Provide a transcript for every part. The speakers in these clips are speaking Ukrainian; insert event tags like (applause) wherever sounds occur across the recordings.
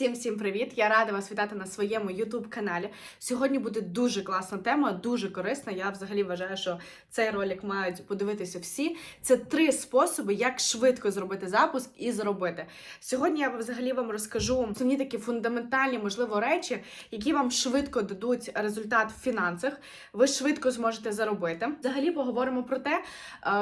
Всім всім привіт! Я рада вас вітати на своєму youtube каналі. Сьогодні буде дуже класна тема, дуже корисна. Я взагалі вважаю, що цей ролик мають подивитися всі. Це три способи, як швидко зробити запуск і зробити. Сьогодні я взагалі вам розкажу основні такі фундаментальні, можливо, речі, які вам швидко дадуть результат в фінансах. Ви швидко зможете заробити. Взагалі поговоримо про те,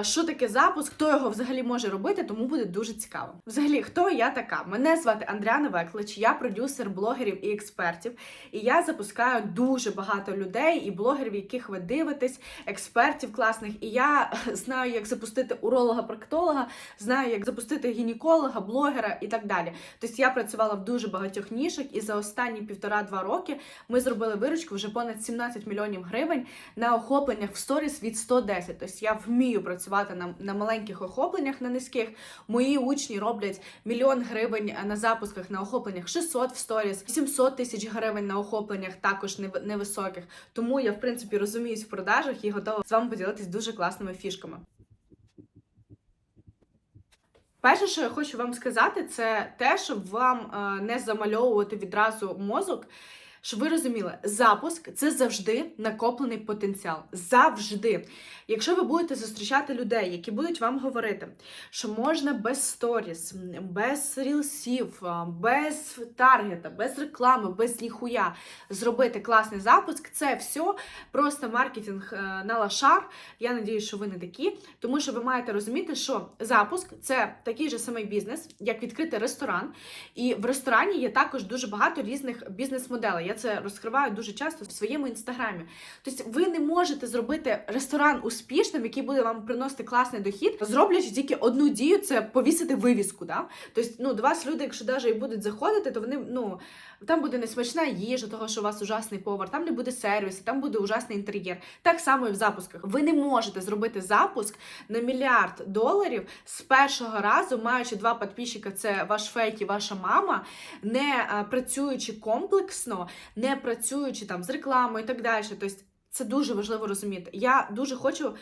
е, що таке запуск, хто його взагалі може робити, тому буде дуже цікаво. Взагалі, хто я така? Мене звати Андріана Веклич, я продюсер блогерів і експертів. І я запускаю дуже багато людей і блогерів, яких ви дивитесь, експертів класних. І я (laughs) знаю, як запустити уролога-проктолога, знаю, як запустити гінеколога, блогера і так далі. Тобто я працювала в дуже багатьох нішах, і за останні півтора-два роки ми зробили виручку вже понад 17 мільйонів гривень на охопленнях в сторіс від 110. Тобто я вмію працювати на, на маленьких охопленнях, на низьких. Мої учні роблять мільйон гривень на запусках на охопленнях 600 в сторіс, 700 тисяч гривень на охопленнях, також невисоких. Тому я, в принципі, розуміюсь в продажах і готова з вами поділитись дуже класними фішками. Перше, що я хочу вам сказати, це те, щоб вам е, не замальовувати відразу мозок. Щоб ви розуміли, запуск це завжди накоплений потенціал. Завжди. Якщо ви будете зустрічати людей, які будуть вам говорити, що можна без сторіс, без рілсів, без таргета, без реклами, без ніхуя зробити класний запуск, це все просто маркетинг е, на лашар. Я надію, що ви не такі, тому що ви маєте розуміти, що запуск це такий же самий бізнес, як відкрити ресторан. І в ресторані є також дуже багато різних бізнес-моделей. Це розкриваю дуже часто в своєму інстаграмі. Тобто, ви не можете зробити ресторан успішним, який буде вам приносити класний дохід, зроблячи тільки одну дію, це повісити вивіску. Да? Тобто, ну, до вас люди, якщо навіть і будуть заходити, то вони ну. Там буде несмачна їжа, того що у вас ужасний повар, там не буде сервісу, там буде ужасний інтер'єр. Так само і в запусках. Ви не можете зробити запуск на мільярд доларів з першого разу, маючи два підписчика, це ваш фейк і ваша мама, не працюючи комплексно, не працюючи там з рекламою і так далі. Тобто це дуже важливо розуміти. Я дуже хочу.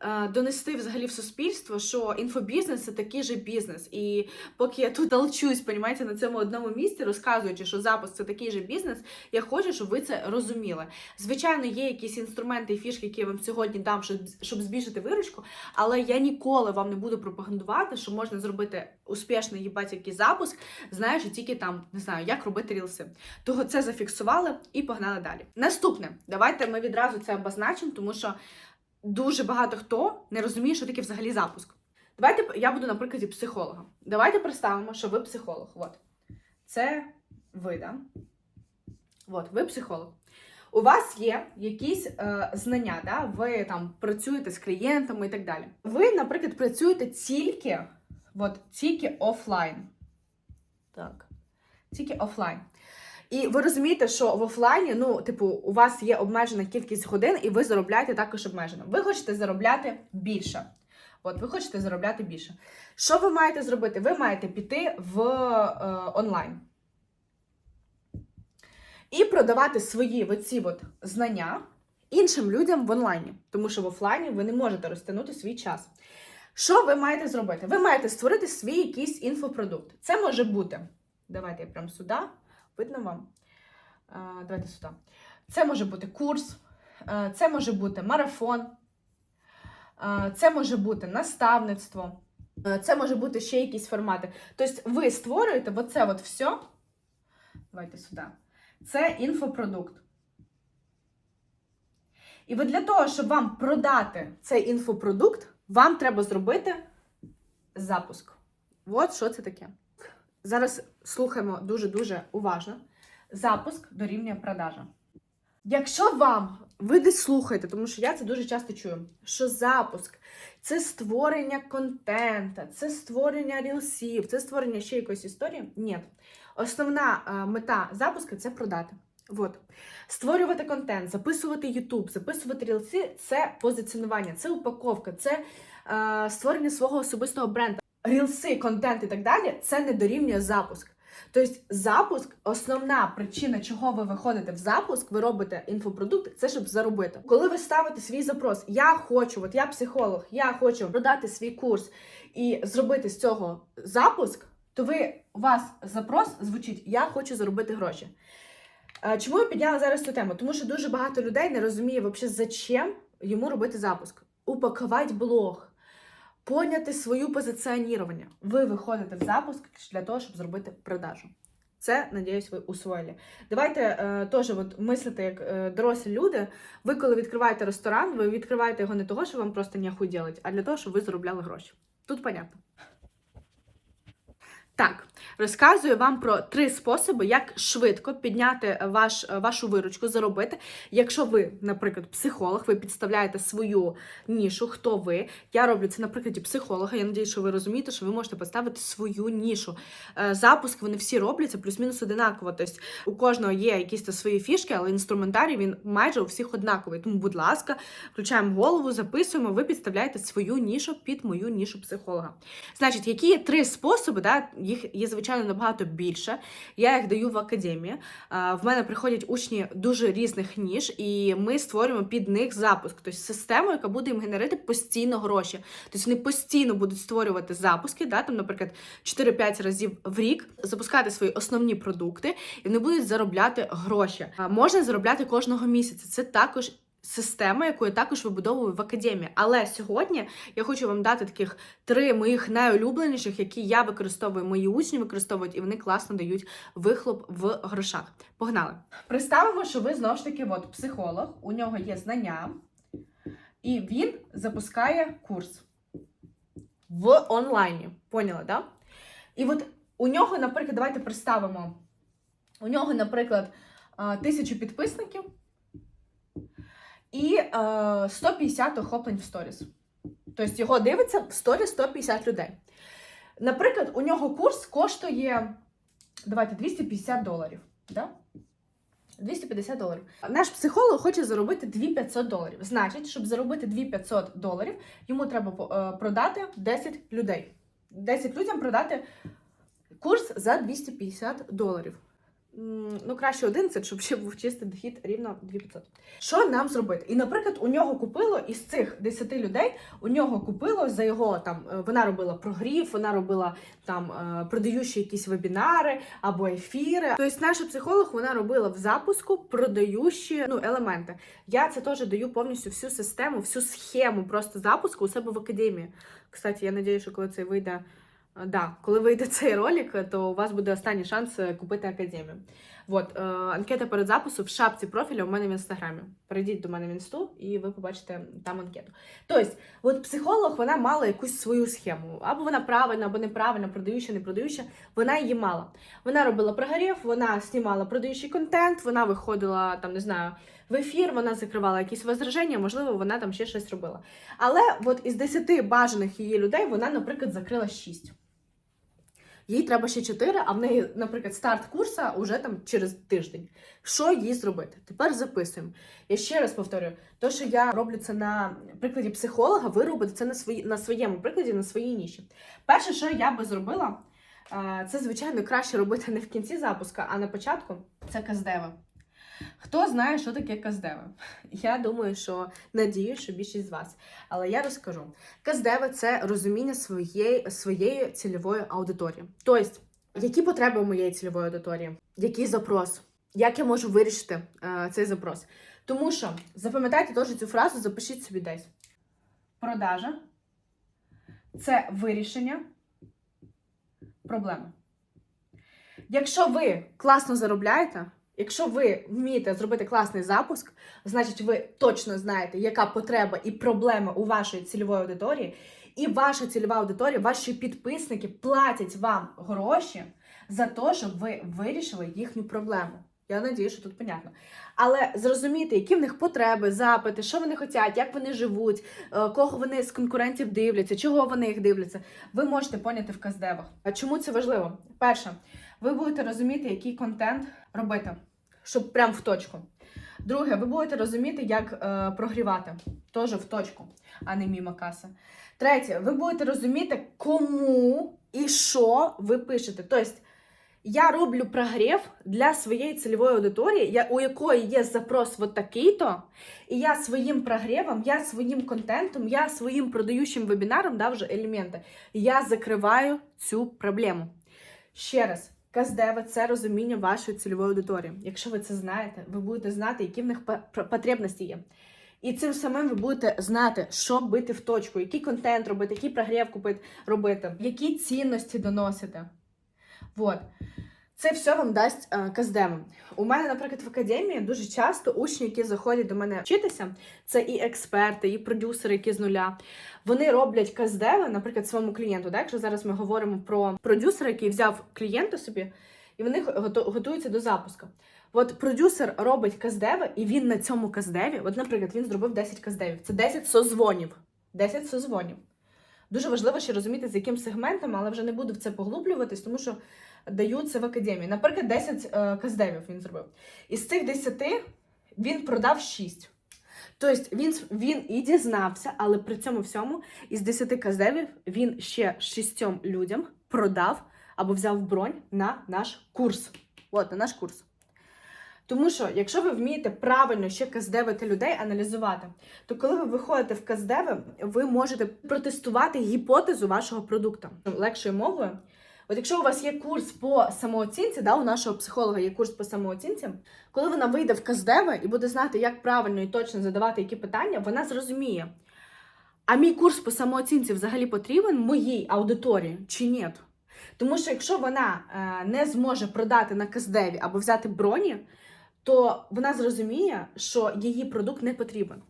Е, Донести взагалі в суспільство, що інфобізнес це такий же бізнес. І поки я тут толчусь, понімаєте, на цьому одному місці, розказуючи, що запуск це такий же бізнес, я хочу, щоб ви це розуміли. Звичайно, є якісь інструменти і фішки, які я вам сьогодні дам, щоб, щоб збільшити виручку, але я ніколи вам не буду пропагандувати, що можна зробити успішний їбать який запуск, знаючи тільки там, не знаю, як робити рілси. Того це зафіксували і погнали далі. Наступне, давайте ми відразу це обозначимо, тому що дуже багато хто не розуміє, що таке взагалі запуск. Давайте я буду на прикладі психолога. Давайте представимо, що ви психолог. От. Це ви, да? От, ви психолог. У вас є якісь е, знання, да? ви там працюєте з клієнтами і так далі. Ви, наприклад, працюєте тільки, от, тільки офлайн. Так. Тільки офлайн. І ви розумієте, що в офлайні, ну, типу, у вас є обмежена кількість годин, і ви заробляєте також обмежено. Ви хочете заробляти більше. От, ви хочете заробляти більше. Що ви маєте зробити? Ви маєте піти в е, онлайн і продавати свої оці от знання іншим людям в онлайні, тому що в офлайні ви не можете розтягнути свій час. Що ви маєте зробити? Ви маєте створити свій якийсь інфопродукт. Це може бути. Давайте я прямо сюди. Видно вам? Давайте сюди. Це може бути курс, це може бути марафон, це може бути наставництво, це може бути ще якісь формати. Тобто ви створюєте оце от все. Давайте сюди. Це інфопродукт. І от для того, щоб вам продати цей інфопродукт, вам треба зробити запуск. От що це таке. Зараз слухаємо дуже-дуже уважно. Запуск дорівнює продажа. Якщо вам, ви десь слухаєте, тому що я це дуже часто чую, що запуск це створення контента, це створення рілсів, це створення ще якоїсь історії. Ні. Основна е, мета запуску це продати. От. Створювати контент, записувати YouTube, записувати рілси це позиціонування, це упаковка, це е, створення свого особистого бренду. Рілси, контент і так далі це не дорівнює запуск. Тобто, запуск, основна причина, чого ви виходите в запуск, ви робите інфопродукт, це щоб заробити. Коли ви ставите свій запрос, я хочу, от я психолог, я хочу продати свій курс і зробити з цього запуск. то ви у вас запрос звучить Я хочу заробити гроші. Чому я підняла зараз цю тему? Тому що дуже багато людей не розуміє взагалі, зачем йому робити запуск. Упакувати блог, поняти свою позиціонірування. Ви виходите в запуск для того, щоб зробити продажу. Це, надіюсь, ви усвоїли. Давайте е, теж от мислити як е, дорослі люди. Ви, коли відкриваєте ресторан, ви відкриваєте його не того, що вам просто ніхуй ділить, а для того, щоб ви заробляли гроші. Тут понятно. Так, розказую вам про три способи, як швидко підняти ваш, вашу виручку, заробити. Якщо ви, наприклад, психолог, ви підставляєте свою нішу, хто ви. Я роблю це на прикладі психолога. Я надію, що ви розумієте, що ви можете поставити свою нішу. Е, Запуск вони всі робляться плюс-мінус одинаково. Тобто у кожного є якісь свої фішки, але інструментарій він майже у всіх однаковий. Тому, будь ласка, включаємо голову, записуємо. Ви підставляєте свою нішу під мою нішу психолога. Значить, які є три способи, да, їх є звичайно набагато більше. Я їх даю в академії. В мене приходять учні дуже різних ніж, і ми створюємо під них запуск, тобто систему, яка буде їм генерити постійно гроші. Тобто вони постійно будуть створювати запуски, да, там, наприклад, 4-5 разів в рік, запускати свої основні продукти, і вони будуть заробляти гроші. Можна заробляти кожного місяця. Це також. Система, яку я також вибудовую в академії. Але сьогодні я хочу вам дати таких три моїх найулюбленіших, які я використовую, мої учні використовують, і вони класно дають вихлоп в грошах. Погнали! Представимо, що ви знову ж таки от, психолог, у нього є знання, і він запускає курс в онлайні. Поняли, да? І от у нього, наприклад, давайте представимо, у нього, наприклад, тисячу підписників і е, 150 охоплень в сторіс. Тобто його дивиться в сторіс 150 людей. Наприклад, у нього курс коштує давайте 250 доларів. Да? 250 доларів. Наш психолог хоче заробити 2500 доларів. Значить, щоб заробити 2500 доларів, йому треба е, продати 10 людей. 10 людям продати курс за 250 доларів. Ну, краще 11, щоб ще був чистий дохід рівно 2500. Що нам зробити? І, наприклад, у нього купило із цих 10 людей, у нього купило за його там, е, вона робила прогрів, вона робила там е, продаючі якісь вебінари або ефіри. Тобто, наша психолог вона робила в запуску продаючі ну, елементи. Я це теж даю повністю всю систему, всю схему просто запуску у себе в академії. Кстати, я надію, що коли це вийде. Да, коли вийде цей ролик, то у вас буде останній шанс е, купити академію. От, е, анкета перед запису в шапці профіля у мене в інстаграмі. Перейдіть до мене в інсту, і ви побачите там анкету. Тобто, от психолог вона мала якусь свою схему. Або вона правильна, або неправильна, продаюча, не продаюча. Вона її мала. Вона робила прогрів, вона знімала продаючий контент, вона виходила там, не знаю, в ефір, вона закривала якісь возраження, можливо, вона там ще щось робила. Але от із 10 бажаних її людей вона, наприклад, закрила 6. Їй треба ще 4, а в неї, наприклад, старт курсу вже там через тиждень. Що їй зробити? Тепер записуємо. Я ще раз повторюю, то, що я роблю це на прикладі психолога, ви робите це на, свої, на своєму прикладі, на своїй ніші. Перше, що я би зробила, це, звичайно, краще робити не в кінці запуска, а на початку це каздеви. Хто знає, що таке каздеви? (laughs) Я думаю, що надію, що більшість з вас. Але я розкажу. Каздеви це розуміння своєї, своєї цільової аудиторії. Тобто, які потреби у моєї цільової аудиторії? Який запрос? Як я можу вирішити е, цей запрос? Тому що запам'ятайте теж цю фразу, запишіть собі десь. Продажа це вирішення проблеми. Якщо ви класно заробляєте, якщо ви вмієте зробити класний запуск, значить ви точно знаєте, яка потреба і проблема у вашої цільової аудиторії, і ваша цільова аудиторія, ваші підписники платять вам гроші за те, щоб ви вирішили їхню проблему. Я надію, що тут понятно. Але зрозуміти, які в них потреби, запити, що вони хочуть, як вони живуть, е, кого вони з конкурентів дивляться, чого вони їх дивляться, ви можете поняти в каздевах. А чому це важливо? Перше, ви будете розуміти, який контент робити, щоб прям в точку. Друге, ви будете розуміти, як е, прогрівати, теж в точку, а не мімо каса. Третє, ви будете розуміти, кому і що ви пишете. Тобто, я роблю прогрів для своєї цільової аудиторії, я, у якої є запрос вот такий-то, і я своїм прогрівом, я своїм контентом, я своїм продаючим вебінаром, да, вже елементи, я закриваю цю проблему. Ще раз, каздева це розуміння вашої цільової аудиторії. Якщо ви це знаєте, ви будете знати, які в них потребності є. І цим самим ви будете знати, що бити в точку, який контент робити, який прогрів робити, які цінності доносити. Вот. Це все вам дасть е, каздева. У мене, наприклад, в академії дуже часто учні, які заходять до мене вчитися, це і експерти, і продюсери, які з нуля. Вони роблять каздеви, наприклад, своєму клієнту. Да? Якщо зараз ми говоримо про продюсера, який взяв клієнта собі, і вони готуються до запуску. От продюсер робить каздеви, і він на цьому каздеві, от, наприклад, він зробив 10 каздевів. Це 10 созвонів. 10 созвонів. Дуже важливо ще розуміти, з яким сегментом, але вже не буду в це поглублюватись, тому що даю це в академії. Наприклад, 10 е, каздевів він зробив. Із цих 10 він продав 6. Тобто він, він і дізнався, але при цьому всьому із 10 каздевів він ще шістьом людям продав або взяв бронь на наш курс. От, на наш курс. Тому що, якщо ви вмієте правильно ще каздевити людей, аналізувати, то коли ви виходите в каздеви, ви можете протестувати гіпотезу вашого продукту легшою мовою. От якщо у вас є курс по самооцінці, да, у нашого психолога є курс по самооцінці, коли вона вийде в каздеви і буде знати, як правильно і точно задавати які питання, вона зрозуміє. А мій курс по самооцінці взагалі потрібен моїй аудиторії чи ні? Тому що якщо вона е, не зможе продати на каздеві або взяти броні, то вона зрозуміє, що її продукт не потрібен.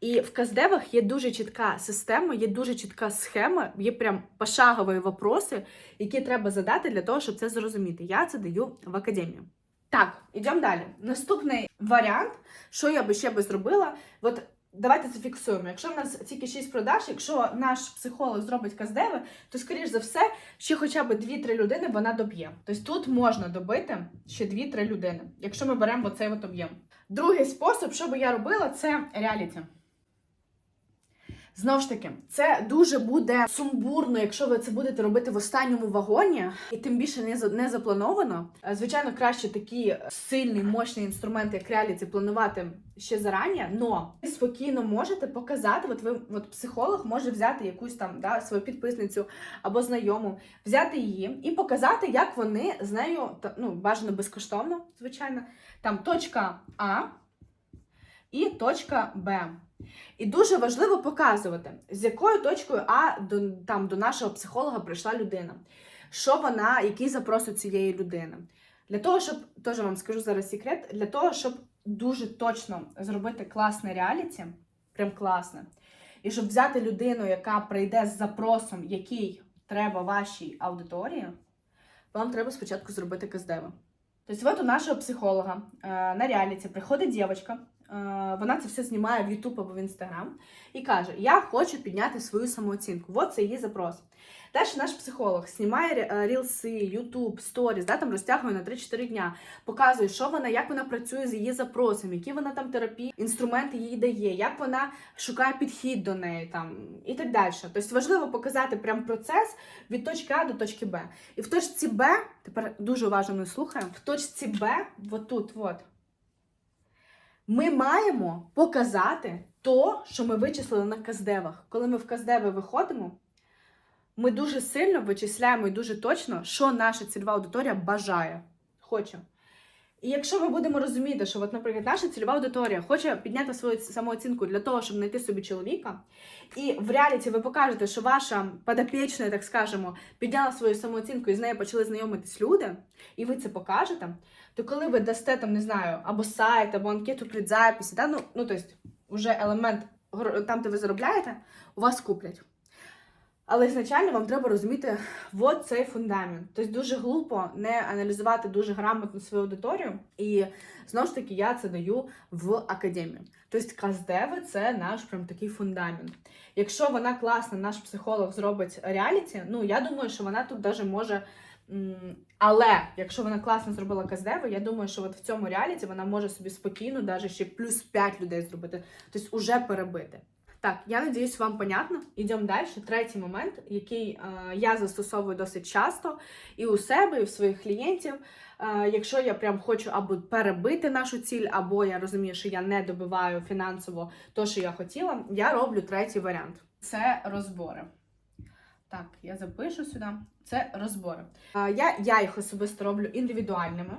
І в каздевах є дуже чітка система, є дуже чітка схема, є прям пошагові вопроси, які треба задати для того, щоб це зрозуміти. Я це даю в академію. Так, ідемо далі. Наступний варіант, що я би ще би зробила, от давайте зафіксуємо. Якщо в нас тільки 6 продаж, якщо наш психолог зробить каздеви, то скоріш за все, ще хоча б 2-3 людини вона доб'є. Тобто тут можна добити ще 2-3 людини, якщо ми беремо оцей от об'єм. Другий спосіб, що би я робила, це реаліті. Знову ж таки, це дуже буде сумбурно, якщо ви це будете робити в останньому вагоні, і тим більше не не заплановано. Е, Звичайно, краще такі сильний, мощний інструмент, як реаліті, планувати ще зарані, но ви спокійно можете показати. От ви от психолог може взяти якусь там да, свою підписницю або знайому, взяти її і показати, як вони з нею ну, бажано безкоштовно, звичайно, там точка А і точка Б. І дуже важливо показувати, з якою точкою А до, там, до нашого психолога прийшла людина. Що вона, який запрос у цієї людини. Для того, щоб, теж вам скажу зараз секрет, для того, щоб дуже точно зробити класне реаліті, прям класне, і щоб взяти людину, яка прийде з запросом, який треба вашій аудиторії, вам треба спочатку зробити каздеви. Тобто, от у нашого психолога е, на реаліті приходить дівчинка, вона це все знімає в YouTube або в Instagram і каже: Я хочу підняти свою самооцінку. От це її запрос. Далі наш психолог знімає е, рілси, YouTube, сторіс, да, там розтягує на 3-4 дня, показує, що вона, як вона працює з її запросом, які вона там терапії, інструменти їй дає, як вона шукає підхід до неї там і так далі. Тобто важливо показати прям процес від точки А до точки Б. І в точці Б, тепер дуже уважно ми слухаємо, в точці Б, от тут, от, ми маємо показати то, що ми вичислили на каздевах. Коли ми в каздеви виходимо, ми дуже сильно вичисляємо і дуже точно, що наша цільова аудиторія бажає, хоче. І якщо ми будемо розуміти, що, от, наприклад, наша цільова аудиторія хоче підняти свою самооцінку для того, щоб знайти собі чоловіка, і в реаліті ви покажете, що ваша подопічна, так скажемо, підняла свою самооцінку і з нею почали знайомитись люди, і ви це покажете, то коли ви дасте там, не знаю, або сайт, або анкету предзаписі, да, ну, ну тобто, вже елемент там, де ви заробляєте, у вас куплять. Але ізначально вам треба розуміти от цей фундамент. Тобто дуже глупо не аналізувати дуже грамотно свою аудиторію. І знову ж таки, я це даю в академію. Тобто каздеви це наш прям такий фундамент. Якщо вона класна, наш психолог зробить реаліті, ну я думаю, що вона тут даже може. Але якщо вона класно зробила каздеви, я думаю, що от в цьому реаліті вона може собі спокійно, навіть ще плюс 5 людей зробити, тобто уже перебити. Так, я надіюсь, вам понятно. Йдемо далі. Третій момент, який е, я застосовую досить часто і у себе, і у своїх клієнтів. Е, якщо я прям хочу або перебити нашу ціль, або я розумію, що я не добиваю фінансово то, що я хотіла, я роблю третій варіант: це розбори. Так, я запишу сюди це розбори. А, Я, я їх особисто роблю індивідуальними.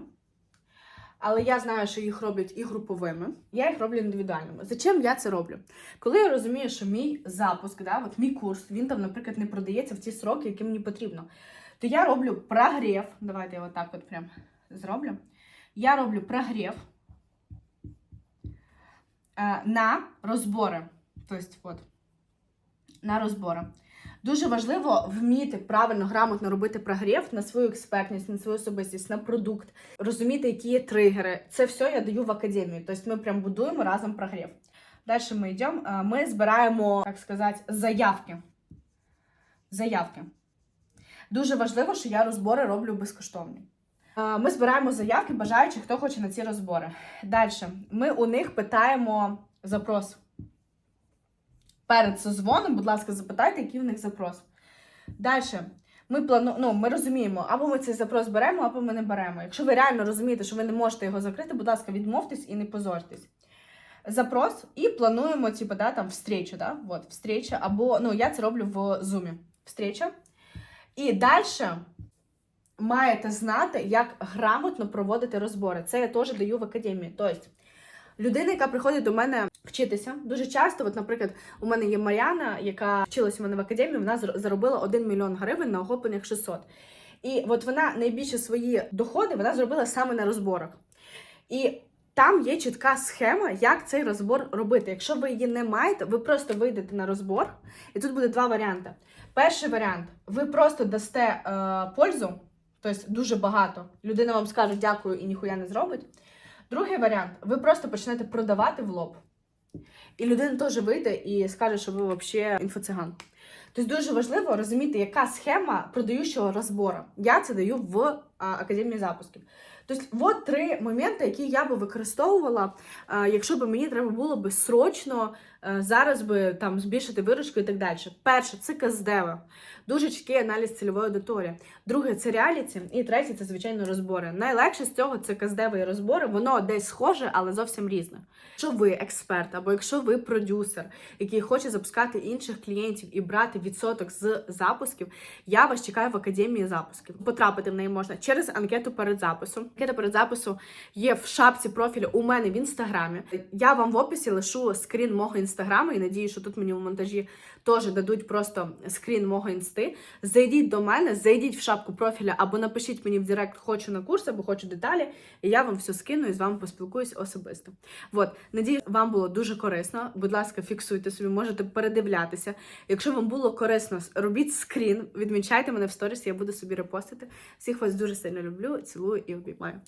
Але я знаю, що їх роблять і груповими. Я їх роблю індивідуальними. Зачем я це роблю? Коли я розумію, що мій запуск, да, от мій курс, він там, наприклад, не продається в ті сроки, які мені потрібно, то я роблю прогрів. Давайте я отак от прям зроблю. Я роблю прогрів е, на розбори. Тобто, от, на розбори. Дуже важливо вміти правильно, грамотно робити прогрів на свою експертність, на свою особистість, на продукт, розуміти, які є тригери. Це все я даю в академію. Тобто ми прям будуємо разом прогрів. Далі ми йдемо. е, Ми збираємо, так сказати, заявки. Заявки. Дуже важливо, що я розбори роблю безкоштовні. Е, Ми збираємо заявки, бажаючих, хто хоче на ці розбори. Далі ми у них питаємо запрос. Перед созвоном, будь ласка, запитайте, який у них запрос. Далі. Ми плану... ну, ми розуміємо, або ми цей запрос беремо, або ми не беремо. Якщо ви реально розумієте, що ви не можете його закрити, будь ласка, відмовтесь і не позорьтесь. Запрос і плануємо, типу, да, там, встречу, да? Вот, встреча, або, ну, я це роблю в Zoom. Встреча. І далі маєте знати, як грамотно проводити розбори. Це я теж даю в академії. Тобто, людина, яка приходить до мене вчитися, дуже часто, от, наприклад, у мене є Мар'яна, яка вчилася у мене в академії, вона заробила 1 мільйон гривень на охопленнях 600. І от вона найбільше свої доходи вона зробила саме на розборах. І там є чітка схема, як цей розбор робити. Якщо ви її не маєте, ви просто вийдете на розбор, і тут буде два варіанти. Перший варіант: ви просто дасте е, пользу, тобто дуже багато. Людина вам скаже дякую і ніхуя не зробить. Другий варіант: ви просто почнете продавати в лоб. І людина теж вийде і скаже, що ви взагалі інфоциган. Тобто дуже важливо розуміти, яка схема продаючого розбору. Я це даю в академії запусків. Тобто, от три моменти, які я би використовувала, якщо б мені треба було би срочно зараз би там збільшити виручку і так далі. Перше, це каздеви. Дуже чіткий аналіз цільової аудиторії. Друге, це реаліті. І третє, це звичайно розбори. Найлегше з цього це каздеви і розбори. Воно десь схоже, але зовсім різне. Якщо ви експерт, або якщо ви продюсер, який хоче запускати інших клієнтів і брати відсоток з запусків, я вас чекаю в академії запусків. Потрапити в неї можна через анкету перед записом. Анкета перед запису є в шапці профілю у мене в інстаграмі. Я вам в описі лишу скрін мого інстаграму і надію, що тут мені в монтажі теж дадуть просто скрін мого інсти. Зайдіть до мене, зайдіть в шапку профіля або напишіть мені в Директ, хочу на курс або хочу деталі, і я вам все скину і з вами поспілкуюсь особисто. От, надію, вам було дуже корисно. Будь ласка, фіксуйте собі, можете передивлятися. Якщо вам було корисно, робіть скрін, відмічайте мене в сторісі, я буду собі репостити. Всіх вас дуже сильно люблю, цілую і обіймаю.